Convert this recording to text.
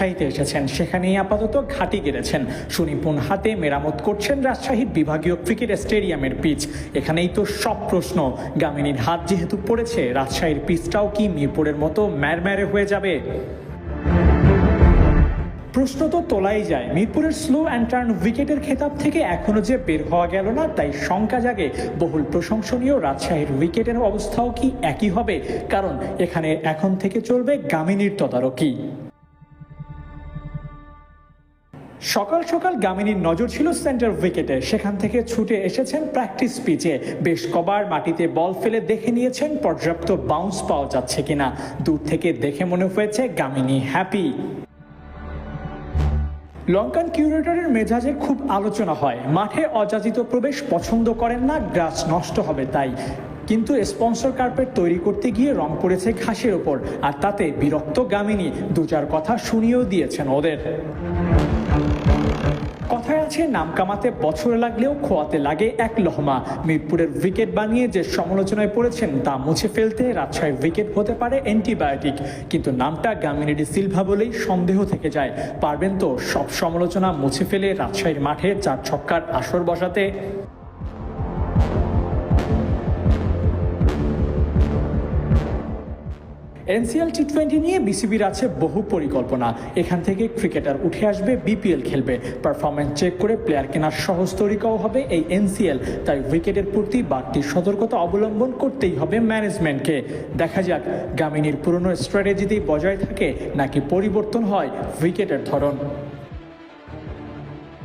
রাজশাহীতে এসেছেন। সেখানেই আপাতত ঘাঁটি গেড়েছেন। সুনিপুণ হাতে মেরামত করছেন রাজশাহীর বিভাগীয় ক্রিকেট স্টেডিয়ামের পিচ। এখানেই তো সব প্রশ্ন। গামিনীর হাত যেহেতু পড়েছে, রাজশাহীর পিচটাও কি মিরপুরের মতো ম্যারম্যারে হয়ে যাবে? প্রশ্ন তো তোলাই যায়। মিরপুরের স্লো অ্যান্ড টার্ন উইকেটের খেতাব থেকে এখনও যে বের হওয়া গেল না, তাই শঙ্কা জাগে। বহুল প্রশংসনীয় রাজশাহীর উইকেটের অবস্থাও কি একই হবে? কারণ এখানে এখন থেকে চলবে গামিনীর তদারকি। সকাল সকাল গামিনীর নজর ছিল সেন্টার উইকেটে। সেখান থেকে ছুটে এসেছেন প্র্যাকটিস পিচে। বেশ কবার মাটিতে বল ফেলে দেখে নিয়েছেন পর্যাপ্ত বাউন্স পাওয়া যাচ্ছে কিনা। দূর থেকে দেখে মনে হয়েছে গামিনী হ্যাপি লঙ্কান কিউরেটরের মেজাজে খুব আলোচনা হয়। মাঠে অযাচিত প্রবেশ পছন্দ করেন না, গ্রাস নষ্ট হবে তাই। কিন্তু স্পন্সর কার্পেট তৈরি করতে গিয়ে রং পড়েছে ঘাসের ওপর। আর তাতে বিরক্ত গামিনী, দু চার কথা শুনিয়েও দিয়েছেন ওদের। কথায় আছে, নাম কামাতে বছর লাগলেও খোয়াতে লাগে এক লহমা। মিরপুরের উইকেট বানিয়ে যে সমালোচনায় পড়েছেন তা মুছে ফেলতে রাজশাহীর উইকেট হতে পারে অ্যান্টিবায়োটিক। কিন্তু নামটা গামিনীডি সিলভা বলেই সন্দেহ থেকে যায়। পারবেন তো সব সমালোচনা মুছে ফেলে রাজশাহীর মাঠে চার ছক্কার আসর বসাতে। এনসিএল টি টোয়েন্টি নিয়ে বিসিবির আছে বহু পরিকল্পনা। এখান থেকে ক্রিকেটার উঠে আসবে, বিপিএল খেলবে। পারফরমেন্স চেক করে প্লেয়ার কেনার সহজ তরিকাও হবে এই এনসিএল। তাই উইকেটের প্রতি বাড়তি সতর্কতা অবলম্বন করতেই হবে ম্যানেজমেন্টকে। দেখা যাক, গামিনীর পুরনো স্ট্র্যাটেজিতেই বজায় থাকে নাকি পরিবর্তন হয় উইকেটের ধরন।